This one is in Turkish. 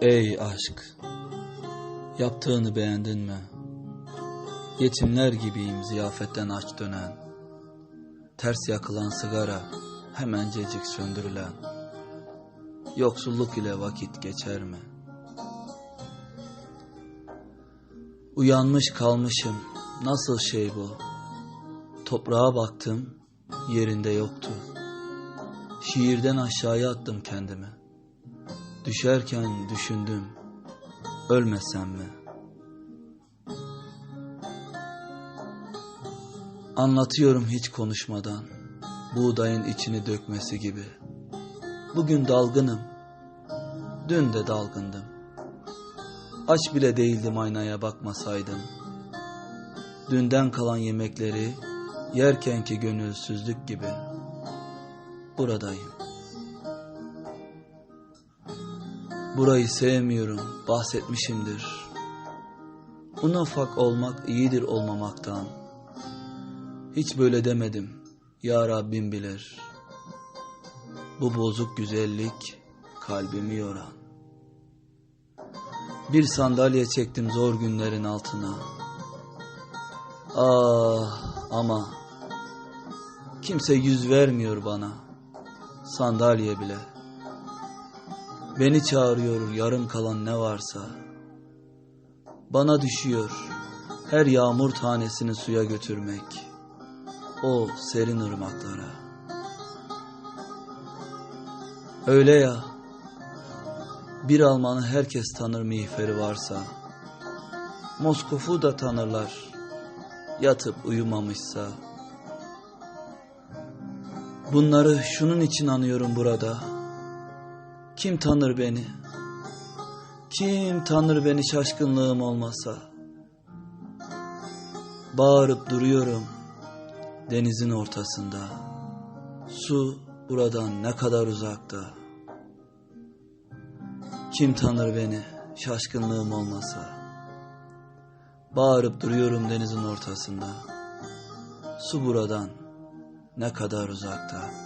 Ey aşk! Yaptığını beğendin mi? Yetimler gibiyim ziyafetten aç dönen. Ters yakılan sigara hemencecik söndürülen. Yoksulluk ile vakit geçer mi? Uyanmış kalmışım nasıl şey bu? Toprağa baktım yerinde yoktu. Şiirden aşağıya attım kendimi. Düşerken düşündüm, ölmesem mi? Anlatıyorum hiç konuşmadan, buğdayın içini dökmesi gibi. Bugün dalgınım, dün de dalgındım. Aç bile değildim aynaya bakmasaydım. Dünden kalan yemekleri yerkenki gönülsüzlük gibi. Buradayım. Burayı sevmiyorum, bahsetmişimdir. Un ufak olmak iyidir olmamaktan. Hiç böyle demedim, ya Rabbim bilir. Bu bozuk güzellik kalbimi yoran. Bir sandalye çektim zor günlerin altına. Ah ama kimse yüz vermiyor bana, sandalye bile. Beni çağırıyor yarım kalan ne varsa. Bana düşüyor her yağmur tanesini suya götürmek. O serin ırmaklara. Öyle ya, bir Almanı herkes tanır miğferi varsa. Moskof'u da tanırlar, yatıp uyumamışsa. Bunları şunun için anıyorum burada. Kim tanır beni? Kim tanır beni şaşkınlığım olmasa? Bağırıp duruyorum denizin ortasında. Su buradan ne kadar uzakta. Kim tanır beni şaşkınlığım olmasa? Bağırıp duruyorum denizin ortasında. Su buradan ne kadar uzakta.